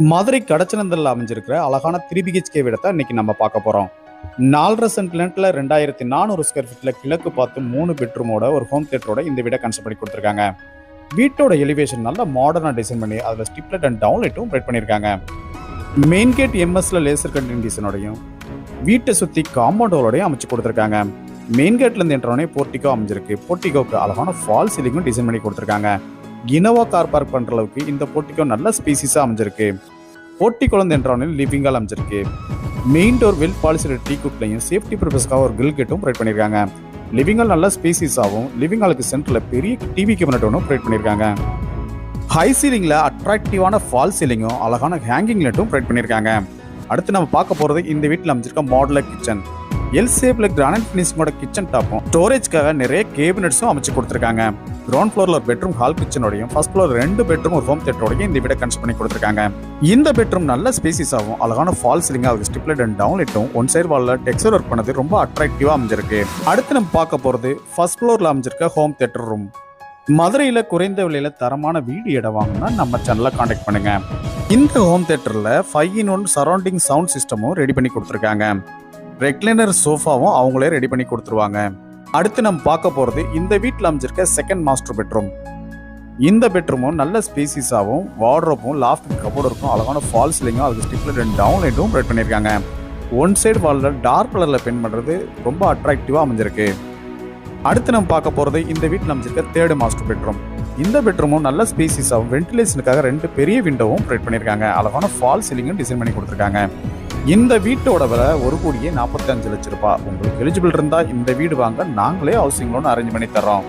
மதுரை கடச்சனந்தல்ல அமைஞ்சிருக்கிற அழகான three BHK விடத்தை இன்னைக்கு நம்ம பார்க்க போறோம். நாலரை சென்ட் லென்ட்ல ரெண்டாயிரத்தி நானூறு ஸ்கொயர் ஃபீட்ல கிழக்கு பார்த்து மூணு பெட்ரூமோட ஒரு ஹோம் தியேட்டரோட இந்த வீடை கன்ஸ்ட் பண்ணி கொடுத்துருக்காங்க. வீட்டோட எலிவேஷன் நல்ல மாடர்னா டிசைன் பண்ணி அதில் ஸ்டிப்லெட் அண்ட் டவுன்லைட்டும் ரைட் பண்ணியிருக்காங்க. மெயின் கேட் எம்எஸ்ல லேசர் கண்டிங் டிசைனோடையும் வீட்டை சுற்றி காம்பவுண்டோடையும் அமைச்சு கொடுத்துருக்காங்க. மெயின் கேட்ல இருந்து போர்ட்டிகோ அமைஞ்சிருக்கு. போர்ட்டிகோக்கு அழகான ஃபால் சீலிங்கும் டிசைன் பண்ணி கொடுத்துருக்காங்க. இனோவா கார் பார்க் பண்ற அளவுக்கு இந்த போட்டிக்கும் நல்ல ஸ்பீசிஸா அமைஞ்சிருக்கு. போட்டி குழந்தை என்றவனில் லிவிங்கால் அமைஞ்சிருக்கு. Main door well polished teak குட்லையும் safety பர்பஸ்க்காக ஒரு கில் கேட்டும் ப்ரொவைட் பண்ணியிருக்காங்க லிவிங்கால் நல்ல ஸ்பேசிஸாகவும் லிவிங் ஹாலுக்கு சென்டரில் பெரிய டிவி கேபினட் ஒன்றும் ப்ரொவைட் பண்ணியிருக்காங்க ஹை சீலிங்கில் அட்ராக்டிவான ஃபால் சீலிங்கும் அழகான ஹேங்கிங் லைட்டும் ப்ரொவைட் பண்ணியிருக்காங்க அடுத்து நம்ம பார்க்க போகிறது இந்த வீட்டில் அமைச்சிருக்க மாடலர் கிச்சன் எல் ஷேப்ல கிரானைட் ஃபினிஷிங்கோட கிச்சன் டாப்பும் ஸ்டோரேஜ்க்காக நிறைய கேபினட்ஸும் அமைச்சு கொடுத்துருக்காங்க. கிரவுண்ட் ஃப்ளோர்ல ஒரு பெட்ரூம் ஹால் கிச்சனோடையும் ஃபர்ஸ்ட் ஃப்ளோர் ரெண்டு பெட்ரூம் ஒரு ஹோம் தேட்டரோடையும் இந்த வீடை கன்ஸ்ட் பண்ணி கொடுத்துருக்காங்க. இந்த பெட்ரூம் நல்ல ஸ்பேசிஸ் ஆகும். அழகான ஃபால் சீலிங் அதுக்கு ஸ்டிப்லெட் அண்ட் டவுன்லைட்டும் ஒன் சைடு வால்ல டெக்ஸ்டர் ஒர்க் பண்ணது ரொம்ப அட்ராக்டிவா அமைஞ்சிருக்கு. அடுத்து நம்ம பார்க்க போறது ஃபர்ஸ்ட் ஃப்ளோர்ல அமைஞ்சிருக்க ஹோம் தேட்டர் ரூம் மதுரையில குறைந்த விலையில தரமான வீடு இடம் வாங்கினா நம்ம சேனலை காண்டாக்ட் பண்ணுங்க. இந்த ஹோம் தேட்டரில் five in one surrounding sound சிஸ்டமும் ready பண்ணி கொடுத்துருக்காங்க. ரெக்லைனர் சோஃபாவும் அவங்களே ரெடி பண்ணி கொடுத்துருவாங்க. அடுத்து நம்ம பார்க்க போகிறது இந்த வீட்டில் அமைஞ்சிருக்க செகண்ட் மாஸ்டர் பெட்ரூம் இந்த பெட்ரூமும் நல்ல ஸ்பேசிஸாகவும் வார்ட்ரோப்பும் லாஃப்ட் கபோர்டு இருக்கும். அழகான ஃபால் சீலிங்கும் அதுக்கு ஸ்டிப்லெட் ரெண்டு டவுன் லைட்டும் ரெட் பண்ணியிருக்காங்க. ஒன் சைடு வாலில் டார்க் கலரில் பெயிண்ட் பண்ணுறது ரொம்ப அட்ராக்டிவாக அமைஞ்சிருக்கு. அடுத்து நம்ம பார்க்க போகிறது இந்த வீட்டில் அமைஞ்சிருக்க தேர்டு மாஸ்டர் பெட்ரூம் இந்த பெட்ரூமும் நல்ல ஸ்பேசிஸாகவும் வென்டிலேஷனுக்காக ரெண்டு பெரிய விண்டோவும் ப்ரொவைட் பண்ணியிருக்காங்க. அழகான ஃபால் சீலிங்கும் டிசைன் பண்ணி கொடுத்துருக்காங்க. இந்த வீட்டோட விலை ஒரு கோடியே நாற்பத்தஞ்சு லட்ச ரூபாய் உங்களுக்கு எலிஜிபிள் இருந்தால் இந்த வீடு வாங்க நாங்களே ஹவுசிங் லோன் அரேஞ்ச் பண்ணி தர்றோம்.